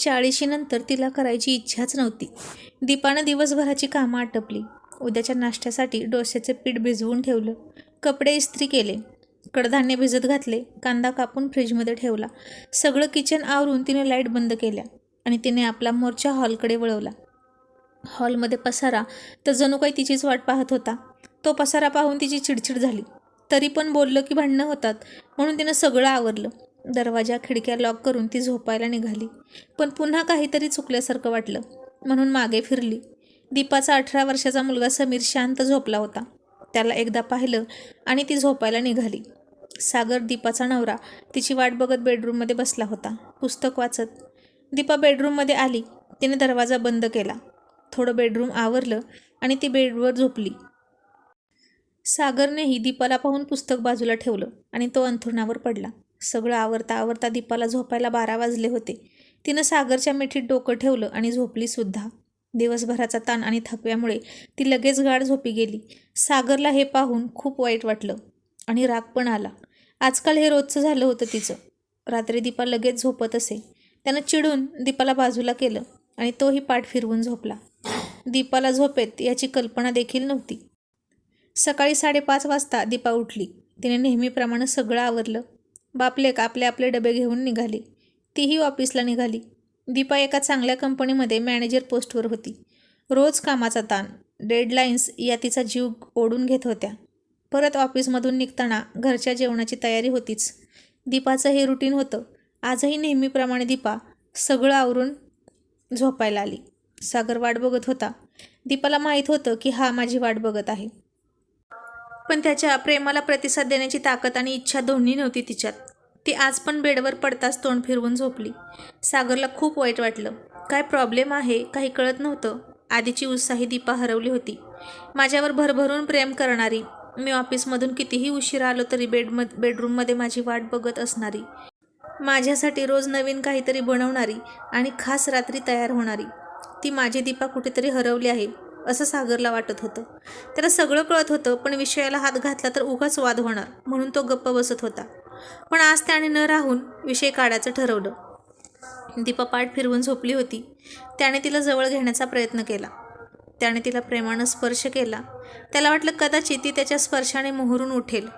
चाळीशीनंतर तिला करायची इच्छाच नव्हती. दीपानं दिवसभराची कामं आटपली. उद्याच्या नाश्त्यासाठी डोश्याचे पीठ भिजवून ठेवलं. कपडे इस्त्री केले. कडधान्य भिजत घातले. कांदा कापून फ्रीजमध्ये ठेवला. सगळं किचन आवरून तिने लाइट बंद केल्या आणि तिने आपला मोर्चा हॉलकडे वळवला. हॉलमध्ये पसारा तर जणू काही तिचीच वाट पाहत होता. तो पसारा पाहून तिची चिडचिड झाली. तरी पण बोललं की भांडणं होतात म्हणून तिनं सगळं आवरलं. दरवाजा खिडक्या लॉक करून ती झोपायला निघाली. पण पुन्हा काहीतरी चुकल्यासारखं वाटलं. म्हणून मागे फिरली. दीपाचा अठरा वर्षाचा मुलगा समीर शांत झोपला होता. त्याला एकदा पाहिलं आणि ती झोपायला निघाली. सागर दीपाचा नवरा तिची वाट बघत बेडरूममध्ये बसला होता. पुस्तक वाचत. दीपा बेडरूममध्ये आली. तिने दरवाजा बंद केला. थोडं बेडरूम आवरलं आणि ती बेडवर झोपली. सागरनेही दीपाला पाहून पुस्तक बाजूला ठेवलं आणि तो अंथरुणावर पडला. सगळं आवरता आवरता दीपाला झोपायला बारा वाजले होते. तिनं सागरच्या मिठीत डोकं ठेवलं आणि झोपलीसुद्धा दिवसभराचा ताण आणि थकव्यामुळे ती लगेच गाढ झोपी गेली. सागरला हे पाहून खूप वाईट वाटलं आणि राग पण आला. आजकाल हे रोजचं झालं होतं तिचं. रात्री दीपा लगेच झोपत असे. त्यानं चिडून दीपाला बाजूला केलं आणि तोही पाठ फिरवून झोपला. दीपाला झोपेत याची कल्पना देखील नव्हती. सकाळी साडेपाच वाजता दीपा उठली. तिने नेहमीप्रमाणे सगळं आवरलं. बापलेक आपले आपले डबे घेऊन निघाली. तीही ऑफिसला निघाली. दीपा एका चांगल्या कंपनीमध्ये मॅनेजर पोस्टवर होती. रोज कामाचा ताण. डेडलाईन्स या तिचा जीव ओढून घेत होत्या. परत ऑफिसमधून निघताना घरच्या जेवणाची तयारी होतीच. दीपाचं हे रुटीन होतं. आजही नेहमीप्रमाणे दीपा सगळं आवरून झोपायला आली. सागर वाट बघत होता. दीपाला माहीत होतं की हा माझी वाट बघत आहे. पण त्याच्या प्रेमाला प्रतिसाद देण्याची ताकद आणि इच्छा दोन्ही नव्हती तिच्यात. ती आज पण बेडवर पडताच तोंड फिरवून झोपली. सागरला खूप वाईट वाटलं. काय प्रॉब्लेम आहे? काही कळत नव्हतं. आधीची उत्साही दीपा हरवली होती. माझ्यावर भरभरून प्रेम करणारी मी ऑफिसमधून कितीही उशिरा आलो तरी बेडम बेडरूममध्ये माझी वाट बघत असणारी. माझ्यासाठी रोज नवीन काहीतरी बनवणारी आणि खास रात्री तयार होणारी. ती माझी दीपा कुठेतरी हरवली आहे. असं सागरला वाटत होतं. त्याला सगळं कळत होतं पण विषयाला हात घातला तर उगाच वाद होणार म्हणून तो गप्प बसत होता. पण आज त्याने न राहून विषय काढायचं ठरवलं. दीपा पाठ फिरवून झोपली होती. त्याने तिला जवळ घेण्याचा प्रयत्न केला. त्याने तिला प्रेमानं स्पर्श केला. त्याला वाटलं कदाचित ती त्याच्या स्पर्शाने मोहरून उठेल.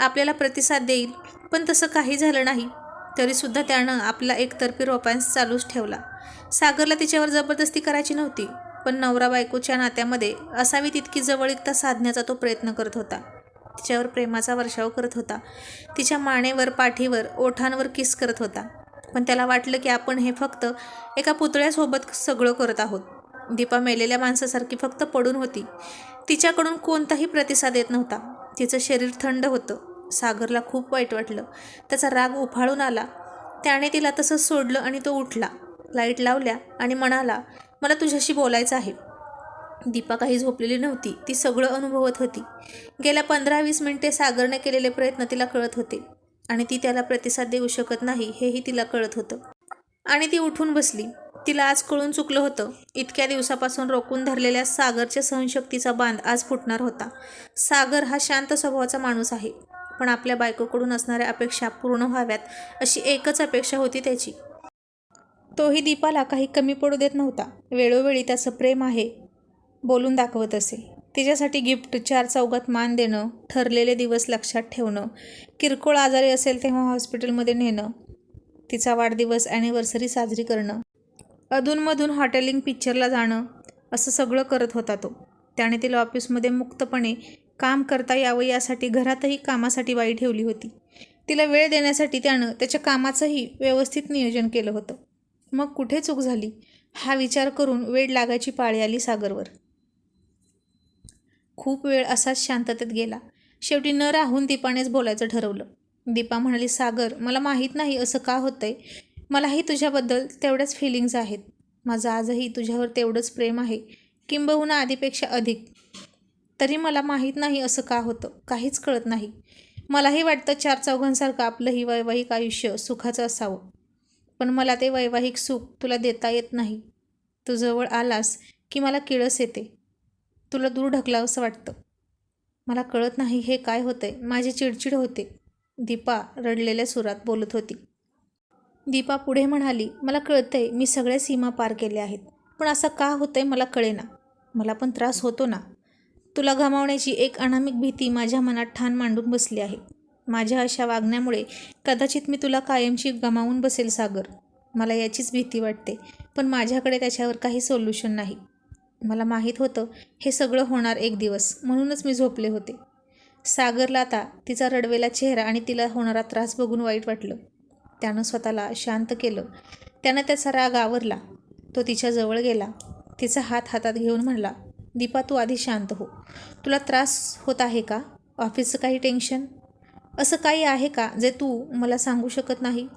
आपल्याला प्रतिसाद देईल पण तसं काही झालं नाही. तरीसुद्धा त्यानं आपला एकतर्फी रोपांस चालूच ठेवला. सागरला तिच्यावर जबरदस्ती करायची नव्हती पण नवरा बायकोच्या नात्यामध्ये असावी तितकी जवळिकता साधण्याचा तो प्रयत्न करत होता. तिच्यावर प्रेमाचा वर्षाव करत होता. तिच्या मानेवर पाठीवर ओठांवर किस करत होता. पण त्याला वाटलं की आपण हे फक्त एका पुतळ्यासोबत सगळं करत आहोत. दीपा मेलेल्या माणसासारखी फक्त पडून होती. तिच्याकडून कोणताही प्रतिसाद येत नव्हता. तिचं शरीर थंड होतं. सागरला खूप वाईट वाटलं. त्याचा राग उफाळून आला. त्याने तिला तसंच सोडलं आणि तो उठला. लाइट लावल्या आणि म्हणाला मला तुझ्याशी बोलायचं आहे. दीपा काही झोपलेली नव्हती. ती सगळं अनुभवत होती. गेल्या पंधरा वीस मिनिटे सागरने केलेले प्रयत्न तिला कळत होते आणि ती त्याला प्रतिसाद देऊ शकत नाही हेही तिला कळत होतं. आणि ती उठून बसली. तिला आज कळून चुकलं होतं. इतक्या दिवसापासून रोखून धरलेल्या सागरच्या सहनशक्तीचा बांध आज फुटणार होता. सागर हा शांत स्वभावाचा माणूस आहे. पण आपल्या बायकोकडून असणाऱ्या अपेक्षा पूर्ण व्हाव्यात अशी एकच अपेक्षा होती त्याची. तोही दीपाला काही कमी पडू देत नव्हता. वेळोवेळी त्याचं प्रेम आहे बोलून दाखवत असे. तिच्यासाठी गिफ्ट चार चौघात मान देणं ठरलेले दिवस लक्षात ठेवणं किरकोळ आजारी असेल तेव्हा हॉस्पिटलमध्ये नेणं तिचा वाढदिवस ॲनिव्हर्सरी साजरी करणं अधूनमधून हॉटेलिंग पिक्चरला जाणं असं सगळं करत होता तो. त्याने तिला ऑफिसमध्ये मुक्तपणे काम करता यावं यासाठी घरातही कामासाठी बाई ठेवली होती. तिला वेळ देण्यासाठी त्यानं त्याच्या कामाचंही व्यवस्थित नियोजन केलं होतं. मग कुठे चूक झाली? हा विचार करून वेळ लागायची पाळी आली सागरवर. खूप वेळ असाच शांततेत गेला. शेवटी न राहून दीपानेच बोलायचं ठरवलं. दीपा म्हणाली सागर मला माहीत नाही असं का होतंय? मलाही तुझ्याबद्दल तेवढ्याच फिलिंग्ज आहेत. माझं आजही तुझ्यावर तेवढंच प्रेम आहे. किंबहुना आधीपेक्षा अधिक. तरी मला माहीत नाही असं का होतं. काहीच कळत नाही. मलाही वाटतं चार चौघांसारखं आपलंही वैवाहिक आयुष्य सुखाचं असावं. पण मला ते वैवाहिक सुख तुला देता येत नाही. तू जवळ आलास की मला किळस येते. तुला दूर ढकलावंसं वाटतं. मला कळत नाही हे काय होतंय. माझी चिडचिड होते. दीपा रडलेल्या सुरात बोलत होती. दीपा पुढे म्हणाली मला कळतंय मी सगळ्या सीमा पार केल्या आहेत. पण असं का होतंय मला कळेना. मला पण त्रास होतो ना. तुला गमावण्याची एक अनामिक भीती माझ्या मनात ठाण मांडून बसली आहे. माझ्या अशा वागण्यामुळे कदाचित मी तुला कायमची गमावून बसेल सागर. मला याचीच भीती वाटते पण माझ्याकडे त्याच्यावर काही सोल्युशन नाही. मला माहीत होतं हे सगळं होणार एक दिवस म्हणूनच मी झोपले होते. सागरला आता तिचा रडवेला चेहरा आणि तिला होणारा त्रास बघून वाईट वाटलं. त्यानं स्वतःला शांत केलं. त्यानं त्याचा राग आवरला. तो तिच्याजवळ गेला. तिचा हात हातात घेऊन म्हणला दीपा तू आधी शांत हो. तुला त्रास होत आहे का? ऑफिसचं काही टेन्शन? असं काही आहे का जे तू मला सांगू शकत नाही?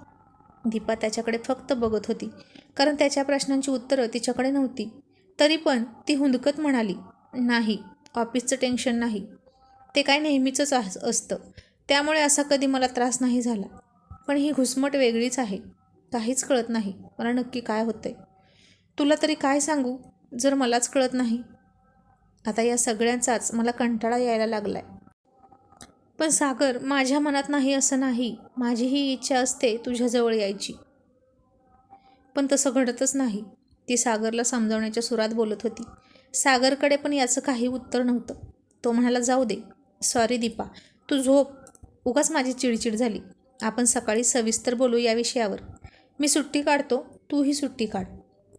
दीपा त्याच्याकडे फक्त बघत होती कारण त्याच्या प्रश्नांची उत्तरं तिच्याकडे नव्हती. तरी पण ती हुंदकत म्हणाली नाही ऑफिसचं टेन्शन नाही. ते काय नेहमीचंच अस असतं. त्यामुळे असा कधी मला त्रास नाही झाला. पण ही घुसमट वेगळीच आहे. काहीच कळत नाही. मला नक्की काय होतंय? तुला तरी काय सांगू? जर मलाच कळत नाही आता या सगळ्यांचाच मला कंटाळा यायला लागलाय. पण सागर माझ्या मनात नाही असं नाही. माझी ही इच्छा असते तुझ्याजवळ यायची. पण तसं घडतच नाही. ती सागरला समजावण्याच्या सुरात बोलत होती. सागरकडे पण याचं काही उत्तर नव्हतं. तो म्हणाला जाऊ दे. सॉरी दीपा. तू झोप. उगाच माझी चिडचिड झाली. आपण सकाळी सविस्तर बोलू या विषयावर. मी सुट्टी काढतो. तूही सुट्टी काढ.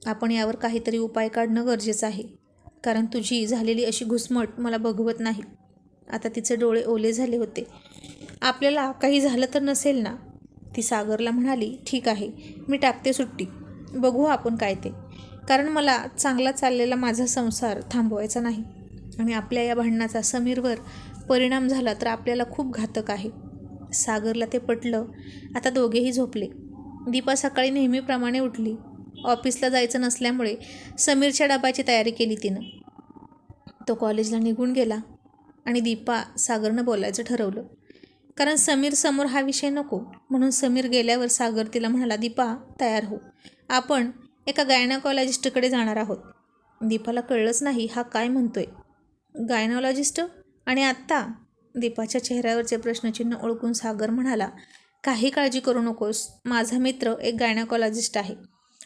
आपण यावर काहीतरी उपाय काढणं गरजेचं आहे. कारण तुझी झालेली अशी घुसमट मला बघवत नाही. आता तिचे डोळे ओले झाले होते. आपल्याला काही झालं तर नसेल ना? ती सागरला म्हणाली ठीक आहे मी टाकते सुट्टी. बघू आपण काय ते. कारण मला चांगला चाललेला माझा संसार थांबवायचा नाही. आणि आपल्या या भांडणाचा समीरवर परिणाम झाला तर आपल्याला खूप घातक आहे. सागरला ते पटलं. आता दोघेही झोपले. दीपा सकाळी नेहमीप्रमाणे उठली. ऑफिसला जायचं नसल्यामुळे समीरच्या डबाची तयारी केली तिनं. तो कॉलेजला निघून गेला आणि दीपा सागरनं बोलायचं ठरवलं. कारण समीर समोर हा विषय नको म्हणून समीर गेल्यावर सागर तिला म्हणाला दीपा तयार हो. आपण एका गायनाकॉलॉजिस्टकडे जाणार आहोत. दीपाला कळलंच नाही हा काय म्हणतोय. गायनॉलॉजिस्ट? आणि आत्ता? दीपाच्या चेहऱ्यावरचे प्रश्नचिन्ह ओळखून सागर म्हणाला काही काळजी करू नकोस. माझा मित्र एक गायनाकॉलॉजिस्ट आहे.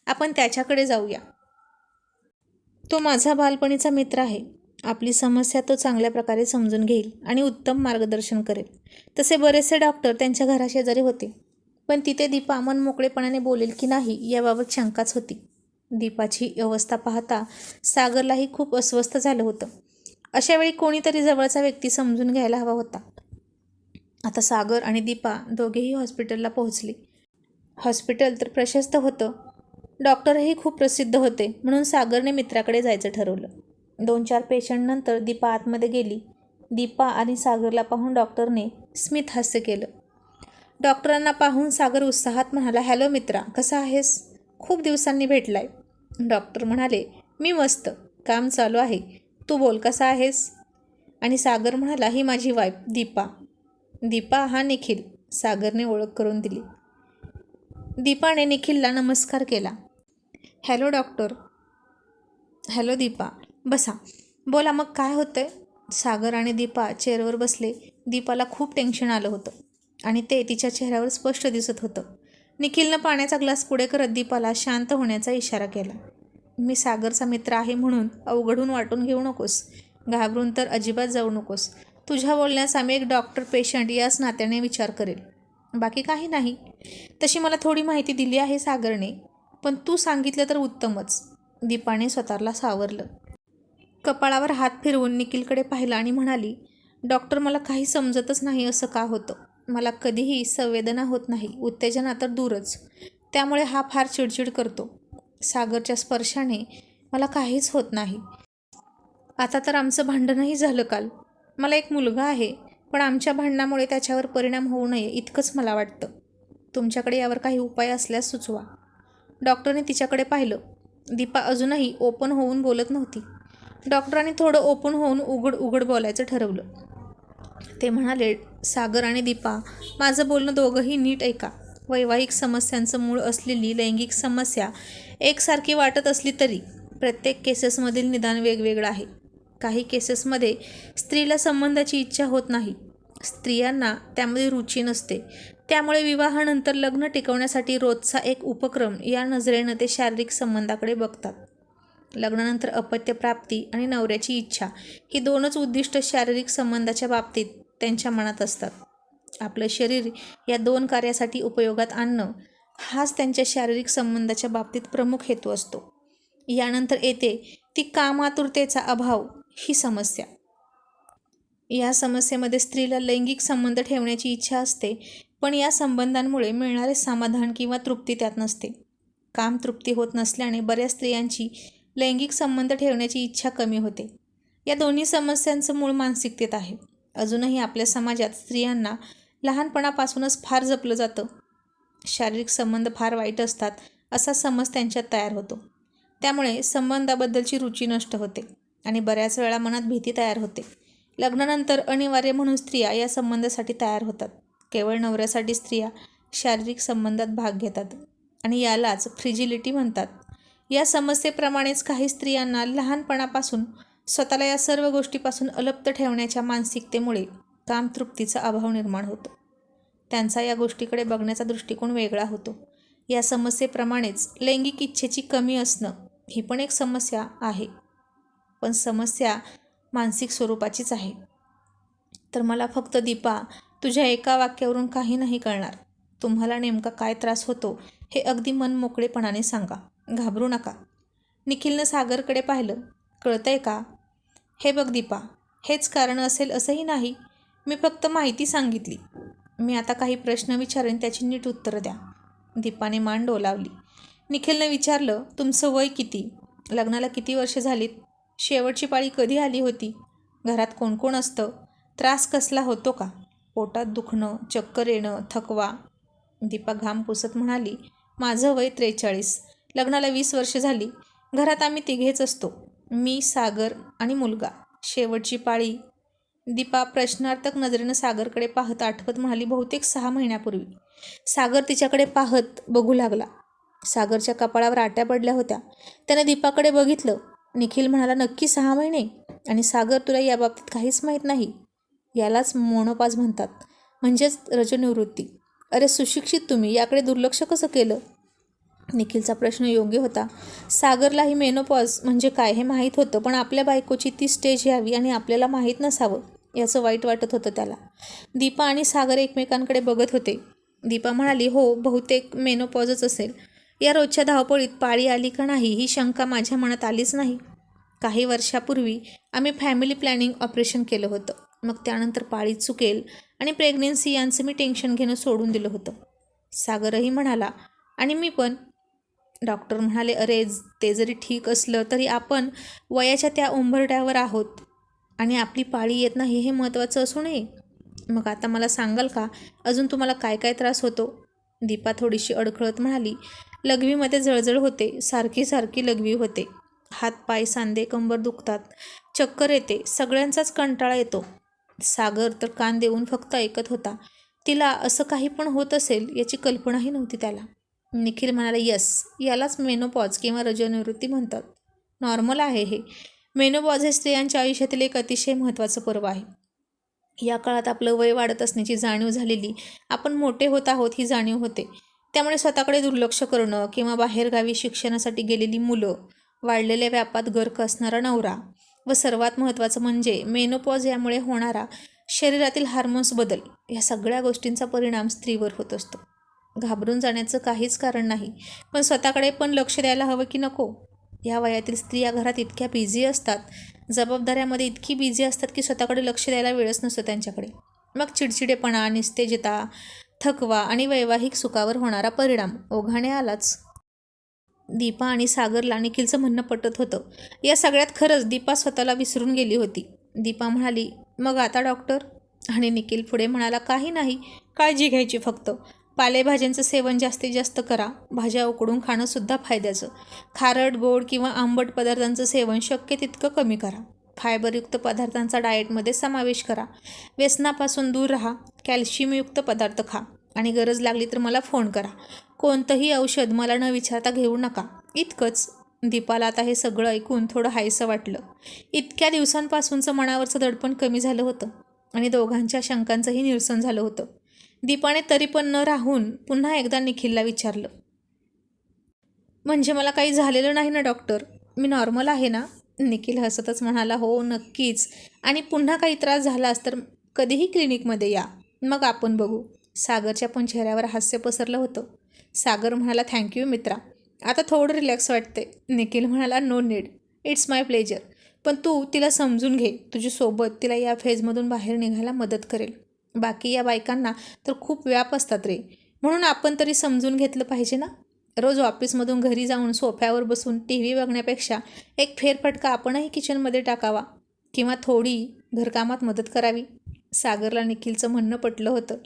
आपण त्याच्याकडे जाऊया. तो माझा बालपणीचा मित्र आहे. आपली समस्या तो चांगल्या प्रकारे समजून घेईल आणि उत्तम मार्गदर्शन करेल. तसे बरेचसे डॉक्टर त्यांच्या घराशेजारी होते. पण तिथे दीपा मन मोकळेपणाने बोलेल की नाही याबाबत शंकाच होती. दीपाची अवस्था पाहता सागरलाही खूप अस्वस्थ झालं होतं. अशावेळी कोणीतरी जवळचा व्यक्ती समजून घ्यायला हवा होता. आता सागर आणि दीपा दोघेही हॉस्पिटलला पोहोचले. हॉस्पिटल तर प्रशस्त होतं डॉक्टरही खूप प्रसिद्ध होते म्हणून सागरने मित्राकडे जायचं ठरवलं. दोन चार पेशंटनंतर दीपा आतमध्ये गेली. दीपा आणि सागरला पाहून डॉक्टरने स्मित हास्य केलं. डॉक्टरांना पाहून सागर उत्साहात म्हणाला हॅलो मित्रा कसा आहेस? खूप दिवसांनी भेटलाय. डॉक्टर म्हणाले मी मस्त काम चालू आहे. तू बोल कसा आहेस? आणि सागर म्हणाला ही माझी वाईफ दीपा. दीपा हा निखिल सागरने ओळख करून दिली. दीपाने निखिलला नमस्कार केला. Hello doctor. हॅलो दीपा. बसा. बोला मग काय होतंय? सागर आणि दीपा चेअरवर बसले. दीपाला खूप टेन्शन आलं होतं आणि ते तिच्या चेहऱ्यावर स्पष्ट दिसत होतं. निखिलनं पाण्याचा ग्लास पुढे करत दीपाला शांत होण्याचा इशारा केला. मी सागरचा मित्र आहे म्हणून अवघडून वाटून घेऊ नकोस. घाबरून तर अजिबात जाऊ नकोस. तुझ्या बोलण्यास आम्ही एक डॉक्टर पेशंट याच नात्याने विचार करेल. बाकी काही नाही. तशी मला थोडी माहिती दिली आहे सागरने. पण तू सांगितलं तर उत्तमच. दीपाने स्वतःला सावरलं. कपाळावर हात फिरवून निखिलकडे पाहिलं आणि म्हणाली डॉक्टर मला काही समजतच नाही असं का होतं? मला कधीही संवेदना होत नाही उत्तेजना तर दूरच. त्यामुळे हा फार चिडचिड करतो. सागरच्या स्पर्शाने मला काहीच होत नाही. आता तर आमचं भांडणही झालं काल. मला एक मुलगा आहे पण आमच्या भांडणामुळे त्याच्यावर परिणाम होऊ नये इतकंच मला वाटतं. तुमच्याकडे यावर काही उपाय असल्यास सुचवा. डॉक्टरने तिच्याकडे पाहिलं. दीपा अजूनही ओपन होऊन बोलत नव्हती. डॉक्टरांनी थोडं ओपन होऊन उघड उघड बोलायचं ठरवलं. ते म्हणाले सागर आणि दीपा माझं बोलणं दोघंही नीट ऐका. वैवाहिक समस्यांचं मूळ असलेली लैंगिक समस्या एकसारखी वाटत असली तरी प्रत्येक केसेसमधील निदान वेगवेगळं आहे. काही केसेसमध्ये स्त्रीला संबंधाची इच्छा होत नाही. स्त्रियांना त्यामध्ये रुची नसते. त्यामुळे विवाहानंतर लग्न टिकवण्यासाठी रोजचा एक उपक्रम या नजरेनं ते शारीरिक संबंधाकडे बघतात. लग्नानंतर अपत्यप्राप्ती आणि नवऱ्याची इच्छा ही दोनच उद्दिष्ट शारीरिक संबंधाच्या बाबतीत त्यांच्या मनात असतात. आपलं शरीर या दोन कार्यासाठी उपयोगात आणणं हाच त्यांच्या शारीरिक संबंधाच्या बाबतीत प्रमुख हेतू असतो. यानंतर येते ती कामातुरतेचा अभाव ही समस्या. या समस्येमध्ये स्त्रीला लैंगिक संबंध ठेवण्याची इच्छा असते पण या संबंधांमुळे मिळणारे समाधान किंवा तृप्ती त्यात नसते. काम तृप्ती होत नसल्याने बऱ्याच स्त्रियांची लैंगिक संबंध ठेवण्याची इच्छा कमी होते. या दोन्ही समस्यांचं मूळ मानसिकतेत आहे. अजूनही आपल्या समाजात स्त्रियांना लहानपणापासूनच फार जपलं जातं. शारीरिक संबंध फार वाईट असतात असा समज त्यांच्यात तयार होतो. त्यामुळे संबंधाबद्दलची रुची नष्ट होते आणि बऱ्याच वेळा मनात भीती तयार होते. लग्नानंतर अनिवार्य म्हणून स्त्रिया या संबंधासाठी तयार होतात. केवळ नवऱ्यासाठी स्त्रिया शारीरिक संबंधात भाग घेतात आणि यालाच फ्रिजिलिटी म्हणतात. या समस्येप्रमाणेच काही स्त्रियांना लहानपणापासून स्वतःला या सर्व गोष्टीपासून अलप्त ठेवण्याच्या मानसिकतेमुळे कामतृप्तीचा अभाव निर्माण होतो. त्यांचा या गोष्टीकडे बघण्याचा दृष्टिकोन वेगळा होतो. या समस्येप्रमाणेच लैंगिक इच्छेची कमी असणं ही पण एक समस्या आहे. पण समस्या मानसिक स्वरूपाचीच आहे. तर मला फक्त दीपा तुझ्या एका वाक्यावरून काही नाही कळणार. तुम्हाला नेमका काय त्रास होतो हे अगदी मन मोकळेपणाने सांगा. घाबरू नका. निखिलनं सागरकडे पाहिलं. कळतंय का? हे बघ दीपा हेच कारण असेल असंही नाही. मी फक्त माहिती सांगितली. मी आता काही प्रश्न विचारेन त्याची नीट उत्तरं द्या. दीपाने मान डोलावली. निखिलनं विचारलं तुमचं वय किती? लग्नाला किती वर्ष झालीत? शेवटची पाळी कधी आली होती? घरात कोण कोण असतं? त्रास कसला होतो का? पोटात दुखणं चक्कर येणं थकवा. दीपा घाम पुसत म्हणाली माझं वय त्रेचाळीस. लग्नाला वीस वर्ष झाली. घरात आम्ही तिघेच असतो. मी सागर आणि मुलगा. शेवटची पाळी. दीपा प्रश्नार्थक नजरेनं सागरकडे पाहत आठवत म्हणाली बहुतेक सहा महिन्यापूर्वी. सागर तिच्याकडे पाहत बघू लागला. सागरच्या कपाळावर आट्या पडल्या होत्या. त्याने दीपाकडे बघितलं. निखिल म्हणाला नक्की सहा महिने? आणि सागर तुला याबाबतीत काहीच माहीत नाही यालाच मोनोपाज म्हणतात. म्हणजेच रजनिवृत्ती. अरे सुशिक्षित तुम्ही याकडे दुर्लक्ष कसं केलं निखिलचा प्रश्न योग्य होता. सागरलाही मेनोपॉज म्हणजे काय हे माहीत होतं पण आपल्या बायकोची ती स्टेज यावी आणि आपल्याला माहीत नसावं याचं वाईट वाटत होतं त्याला. दीपा आणि सागर एकमेकांकडे बघत होते. दीपा म्हणाली हो बहुतेक मेनोपॉजच असेल. या रोजच्या धावपळीत पाळी आली का नाही ही शंका माझ्या मनात आलीच नाही. काही वर्षापूर्वी आम्ही फॅमिली प्लॅनिंग ऑपरेशन केलं होतं. मग त्यानंतर पाळी चुकेल आणि प्रेग्नेन्सी यांचं मी टेन्शन घेणं सोडून दिलं होतं. सागरही म्हणाला आणि मी पण. डॉक्टर म्हणाले अरे ते जरी ठीक असलं तरी आपण वयाच्या त्या उंबरट्यावर आहोत आणि आपली पाळी येत नाही हे महत्त्वाचं असू नये. मग आता मला सांगाल का? अजून तुम्हाला काय काय त्रास होतो? दीपा थोडीशी अडखळत म्हणाली लघवीमध्ये जळजळ होते. सारखी सारखी लघवी होते. हात पाय सांदे कंबर दुखतात. चक्कर येते. सगळ्यांचाच कंटाळा येतो. सागर तर कान देऊन फक्त ऐकत होता. तिला असं काही पण होत असेल याची कल्पनाही नव्हती त्याला. निखिल म्हणाला यस यालाच मेनोपॉज किंवा रजनिवृत्ती म्हणतात. नॉर्मल आहे हे. मेनोपॉज हे स्त्रियांच्या आयुष्यातील एक अतिशय महत्त्वाचं पर्व आहे. या काळात आपलं वय वाढत असण्याची जाणीव झालेली आपण मोठे होत आहोत ही जाणीव होते. त्यामुळे स्वतःकडे दुर्लक्ष करणं किंवा बाहेरगावी शिक्षणासाठी गेलेली मुलं वाढलेल्या व्यापात गर्क असणारा नवरा व सर्वात महत्त्वाचं म्हणजे मेनोपॉज यामुळे होणारा शरीरातील हार्मोन्स बदल या सगळ्या गोष्टींचा परिणाम स्त्रीवर होत असतो. घाबरून जाण्याचं काहीच कारण नाही पण स्वतःकडे पण लक्ष द्यायला हवं की नको? या वयातील स्त्रिया घरात इतक्या बिझी असतात जबाबदाऱ्यामध्ये इतकी बिझी असतात की स्वतःकडे लक्ष द्यायला वेळच नसतो त्यांच्याकडे. मग चिडचिडेपणा निस्तेजता थकवा आणि वैवाहिक सुखावर होणारा परिणाम. ओघाने आलाच. दीपा आणि सागरला निखिलचं म्हणणं पटत होतं. या सगळ्यात खरंच दीपा स्वतःला विसरून गेली होती. दीपा म्हणाली मग आता डॉक्टर? आणि निखिल पुढे म्हणाला काही नाही. काळजी घ्यायची फक्त. पालेभाज्यांचं सेवन जास्तीत जास्त करा. भाज्या उकडून खाणंसुद्धा फायद्याचं. खारट गोड किंवा आंबट पदार्थांचं सेवन शक्य तितकं कमी करा. फायबरयुक्त पदार्थांचा डाएटमध्ये समावेश करा. व्यसनापासून दूर राहा कॅल्शियमयुक्त पदार्थ खा आणि गरज लागली तर मला फोन करा. कोणतंही औषध मला न विचारता घेऊ नका. इतकंच. दीपाला आता हे सगळं ऐकून थोडं हायसं वाटलं. इतक्या दिवसांपासूनचं मनावरचं दडपण कमी झालं होतं आणि दोघांच्या शंकांचंही निरसन झालं होतं. दीपाने तरी पण न राहून पुन्हा एकदा निखिलला विचारलं. म्हणजे मला काही झालेलं नाही ना डॉक्टर? मी नॉर्मल आहे ना? निखिल हसतच म्हणाला हो नक्कीच. आणि पुन्हा काही त्रास झालास तर कधीही क्लिनिकमध्ये या. मग आपण बघू. सागरच्या पण चेहऱ्यावर हास्य पसरलं होतं. सागर म्हणाला थँक्यू मित्रा. आता थोडं रिलॅक्स वाटते. निखिल म्हणाला no need. It's my pleasure. पण तू तिला समजून घे. तुझी सोबत तिला या फेजमधून बाहेर निघायला मदत करेल. बाकी या बायकांना तर खूप व्याप असतात रे. म्हणून आपण तरी समजून घेतलं पाहिजे ना? रोज ऑफिसमधून घरी जाऊन सोफ्यावर बसून टी व्ही बघण्यापेक्षा एक फेरफटका आपणही किचनमध्ये टाकावा किंवा थोडी घरकामात मदत करावी सागरला निखिलचं म्हणणं पटलं होतं.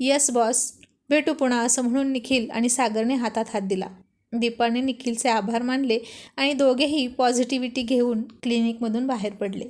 Yes boss. भेटू पुन्हा असं म्हणून निखिल आणि सागरने हातात हात दिला. दीपाने निखिलचे आभार मानले आणि दोघेही पॉझिटिव्हिटी घेऊन क्लिनिकमधून बाहेर पडले.